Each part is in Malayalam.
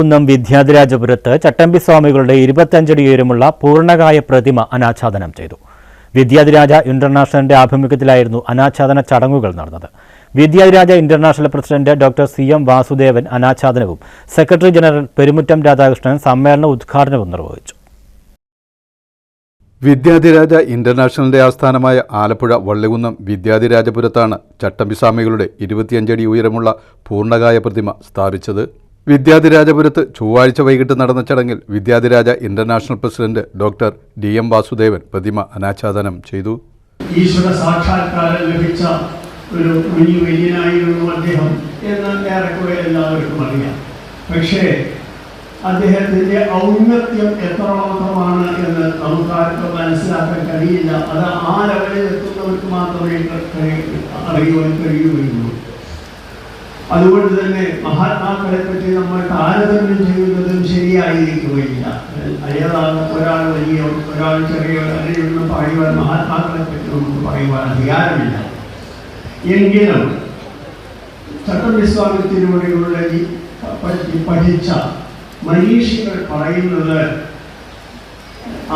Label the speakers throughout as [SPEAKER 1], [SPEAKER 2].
[SPEAKER 1] കുന്നം വിദ്യാധിരാജപുരത്ത് ചട്ടമ്പി സ്വാമികളുടെ ഇരുപത്തഞ്ചടി ഉയരമുള്ള പൂർണകായ പ്രതിമ അനാച്ഛാദനം ചെയ്തു. വിദ്യാധിരാജ ഇന്റർനാഷണലിന്റെ ആഭിമുഖ്യത്തിലായിരുന്നു അനാച്ഛാദന ചടങ്ങുകൾ നടന്നത്. Vidyadhiraja international president doctor C. M. Vasudevan അനാച്ഛാദനവും secretary general Perumuttam Radhakrishnan സമ്മേളന ഉദ്ഘാടനവും നിർവഹിച്ചു.
[SPEAKER 2] വിദ്യാധിരാജ ഇന്റർനാഷണലിന്റെ ആസ്ഥാനമായ ആലപ്പുഴ വള്ളികുന്നം വിദ്യാധിരാജപുരത്താണ് ചട്ടമ്പിസ്വാമികളുടെ ഇരുപത്തിയഞ്ചടി ഉയരമുള്ള പൂർണകായ പ്രതിമ സ്ഥാപിച്ചത്. വിദ്യാധിരാജപുരത്ത് ചൊവ്വാഴ്ച വൈകിട്ട് നടന്ന ചടങ്ങിൽ Vidyadhiraja international president doctor D M Vasudevan പ്രതിമ അനാച്ഛാദനം ചെയ്തു.
[SPEAKER 3] ഈശ്വര സാക്ഷാത്കാരം ലഭിച്ച ഒരു വലിയ വലിയനായിരുന്നു അദ്ദേഹം എന്ന് ഏറെക്കുറെ എല്ലാവർക്കും അറിയാം. പക്ഷേ അദ്ദേഹത്തിന്റെ ഔന്നത്യം എത്രമാത്രമാണ് എന്ന് നമുക്കാർക്കും മനസ്സിലാക്കാൻ കഴിയില്ല. അത് ആ ലെവലിൽ എത്തുന്നവർക്ക് മാത്രമേ അറിയുവാൻ കഴിയുകയുള്ളൂ. അതുകൊണ്ട് തന്നെ മഹാത്മാക്കളെ പറ്റി നമ്മൾ താരതമ്യം ചെയ്യുന്നതും ശരിയായിരിക്കുകയില്ല. അയാളാണ് ഒരാൾ വലിയ ഒരാൾ ചെറിയ അങ്ങനെയൊന്നും പറയുവാൻ മഹാത്മാക്കളെ പറ്റി നമുക്ക് പറയുവാൻ അധികാരമില്ല. എങ്കിലും ചട്ടമ്പിസ്വാമി തിരുവടികളുടെ ഈ പഠിച്ച മനീഷികൾ പറയുന്നത്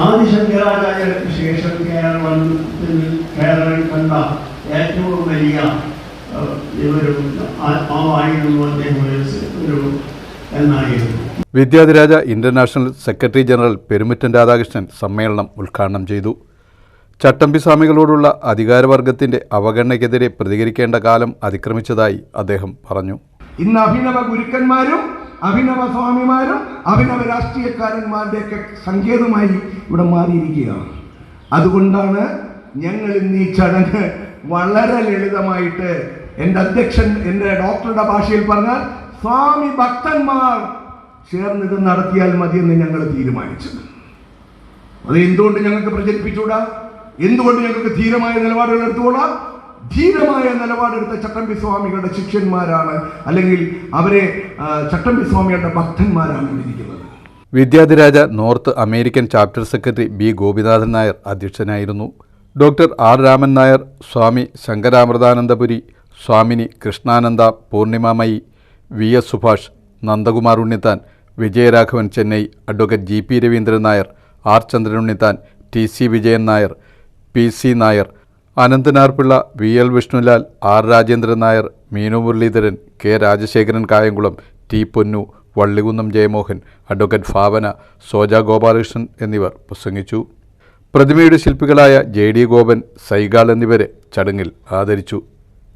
[SPEAKER 3] ആദിശങ്കരാചാര്യർക്ക് ശേഷം കേരളത്തിൽ കേരളം കണ്ട ഏറ്റവും വലിയ എന്നായിരുന്നു
[SPEAKER 2] Vidyadhiraja international secretary general Perumuttan Radhakrishnan സമ്മേളനം ഉദ്ഘാടനം ചെയ്തു. ചട്ടമ്പി സ്വാമികളോടുള്ള അധികാരവർഗത്തിന്റെ അവഗണനയ്ക്കെതിരെ പ്രതികരിക്കേണ്ട കാലം അതിക്രമിച്ചതായി അദ്ദേഹം പറഞ്ഞു.
[SPEAKER 4] ഇന്ന് അഭിനവ ഗുരുക്കന്മാരും അഭിനവ സ്വാമിമാരും അഭിനവ രാഷ്ട്രീയക്കാരന്മാരുടെയൊക്കെ സങ്കേതമായി ഇവിടെ മാറിയിരിക്കുകയാണ്. അതുകൊണ്ടാണ് ഞങ്ങൾ ഇന്ന് ഈ ചടങ്ങ് വളരെ ലളിതമായിട്ട് എന്റെ അധ്യക്ഷൻ എന്റെ ഡോക്ടറുടെ ഭാഷയിൽ പറഞ്ഞാൽ സ്വാമി ഭക്തന്മാർ ചേർന്നിത് നടത്തിയാൽ മതിയെന്ന് ഞങ്ങൾ തീരുമാനിച്ചു. അത് എന്തുകൊണ്ട് ഞങ്ങൾക്ക് പ്രചരിപ്പിച്ചുകൂടാ? എന്തുകൊണ്ട് ഞങ്ങൾക്ക് ധീരമായ നിലപാടുകൾ എടുത്തുകൂടാ? ധീരമായ നിലപാടെടുത്ത ചട്ടമ്പി സ്വാമികളുടെ ശിഷ്യന്മാരാണ് അല്ലെങ്കിൽ അവരെ ചട്ടമ്പി സ്വാമികളുടെ ഭക്തന്മാരാണ് വിളിക്കുന്നത്
[SPEAKER 2] Vidyadhiraja North American chapter secretary B Gopinathan Nair അധ്യക്ഷനായിരുന്നു. Doctor R Raman Nair Swami Shankaramruthanandapuri Swamini Krishnananda Poornimamayi V S Subhash Nandakumar Unnithan Vijayaraghavan Chennai advocate G P Raveendran Nair R Chandran Unnithan T C Vijayan Nair P C Nair Ananthanarpillai V L Vishnulal R Rajendran Nair Meenu Muraleedharan K Rajasekharan Kayamkulam T Ponnu Vallikunnam Jayamohan advocate Bhavana Soja Gopalakrishnan എന്നിവർ പ്രസംഗിച്ചു. പ്രതിമയുടെ ശില്പികളായ ജെ ഡി ഗോപൻ സൈഗാൾ എന്നിവരെ ചടങ്ങിൽ ആദരിച്ചു.